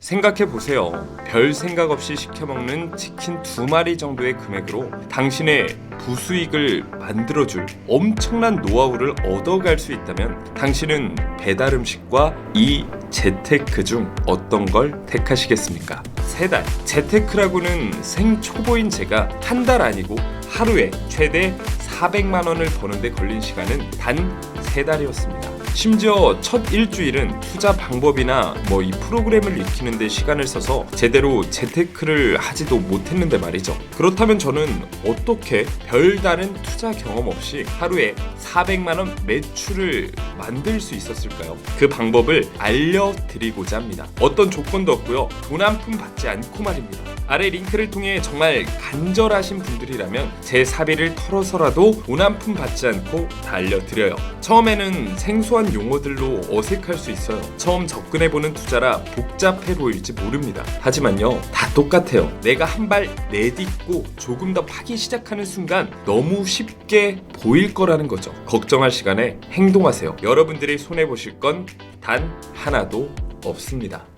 생각해 보세요. 별 생각 없이 시켜 먹는 치킨 두 마리 정도의 금액으로 당신의 부수익을 만들어줄 엄청난 노하우를 얻어갈 수 있다면 당신은 배달 음식과 이 재테크 중 어떤 걸 택하시겠습니까? 세 달. 재테크라고는 생초보인 제가 한 달 아니고 하루에 최대 400만 원을 버는데 걸린 시간은 단 세 달이었습니다. 심지어 첫 일주일은 투자 방법이나 뭐 이 프로그램을 익히는데 시간을 써서 제대로 재테크를 하지도 못했는데 말이죠. 그렇다면 저는 어떻게 별다른 투자 경험 없이 하루에 400만 원 매출을 만들 수 있었을까요? 그 방법을 알려드리고자 합니다. 어떤 조건도 없고요. 돈 한 푼 받지 않고 말입니다. 아래 링크를 통해 정말 간절하신 분들이라면 제 사비를 털어서라도 돈 한 푼 받지 않고 다 알려드려요. 처음에는 생소한 용어들로 어색할 수 있어요. 처음 접근해보는 투자라 복잡해 보일지 모릅니다. 하지만요, 다 똑같아요. 내가 한 발 내딛고 조금 더 파기 시작하는 순간 너무 쉽게 보일 거라는 거죠. 걱정할 시간에 행동하세요. 여러분들이 손해보실 건 단 하나도 없습니다.